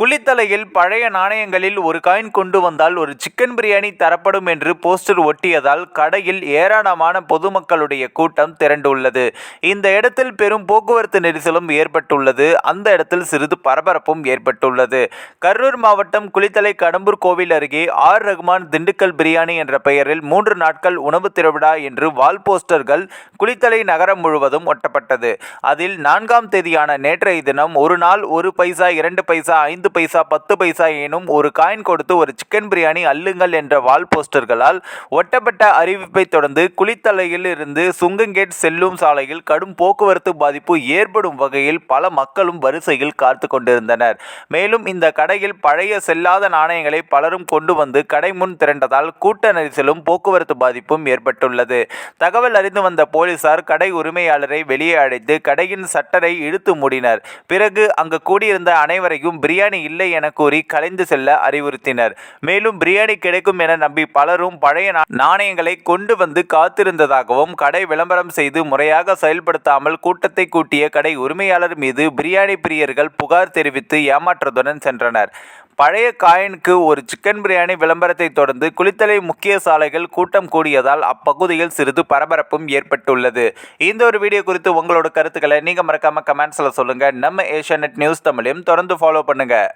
குளித்தலையில் பழைய நாணயங்களில் ஒரு காயின் கொண்டு வந்தால் ஒரு சிக்கன் பிரியாணி தரப்படும் என்று போஸ்டர் ஒட்டியதால் கடையில் ஏராளமான பொதுமக்களுடைய கூட்டம் திரண்டுள்ளது. இந்த இடத்தில் பெரும் போக்குவரத்து நெரிசலும் ஏற்பட்டுள்ளது. அந்த இடத்தில் சிறிது பரபரப்பும் ஏற்பட்டுள்ளது. கரூர் மாவட்டம் குளித்தலை கடம்பூர் கோவில் அருகே ஆர் ரகுமான் திண்டுக்கல் பிரியாணி என்ற பெயரில் மூன்று நாட்கள் உணவு திருவிழா என்று வால் போஸ்டர்கள் குளித்தலை நகரம் முழுவதும் ஒட்டப்பட்டது. அதில் நான்காம் தேதியான நேற்றைய தினம் ஒரு நாள் ஒரு பைசா இரண்டு பைசா ஐந்து பைசா பத்து பைசா எனும் ஒரு காயின் கொடுத்து ஒரு சிக்கன் பிரியாணி அள்ளுங்கள் என்ற வால் போஸ்டர்களால் ஒட்டப்பட்ட அறிவிப்பை தொடர்ந்து குளித்தலையில் இருந்து சுங்கங்கேட் செல்லும் சாலையில் கடும் போக்குவரத்து பாதிப்பு ஏற்படும் வகையில் பல மக்களும் வரிசையில் காத்து கொண்டிருந்தனர். மேலும் இந்த கடையில் பழைய செல்லாத நாணயங்களை பலரும் கொண்டு வந்து கடை முன் திரண்டதால் கூட்ட நெரிசலும் போக்குவரத்து பாதிப்பும் ஏற்பட்டுள்ளது. தகவல் அறிந்து வந்த போலீசார் கடை உரிமையாளரை வெளியே அழைத்து கடையின் சட்டரை இழுத்து மூடினர். பிறகு அங்கு கூடியிருந்த அனைவரையும் பிரியாணி இல்லை என கூறி கலைந்து செல்ல அறிவுறுத்தினர். மேலும் பிரியாணி கிடைக்கும் என நம்பி பலரும் பழைய நாணயங்களை கொண்டு வந்து காத்திருந்ததாகவும் கடை விளம்பரம் செய்து முறையாக செயல்படுத்தாமல் கூட்டத்தை கூட்டிய கடை உரிமையாளர் மீது பிரியாணி பிரியர்கள் புகார் தெரிவித்து ஏமாற்றத்துடன் சென்றனர். பழைய காயினுக்கு ஒரு சிக்கன் பிரியாணி விளம்பரத்தை தொடர்ந்து குளித்தலை முக்கிய சாலைகள் கூட்டம் கூடியதால் அப்பகுதியில் சிறிது பரபரப்பும் ஏற்பட்டுள்ளது. இந்த ஒரு வீடியோ குறித்து உங்களோட கருத்துக்களை நீங்கள் மறக்காமல் கமெண்ட்ஸில் சொல்லுங்கள் நம்ம ஏஷியா நியூஸ் தமிழையும் தொடர்ந்து ஃபாலோ பண்ணுங்கள்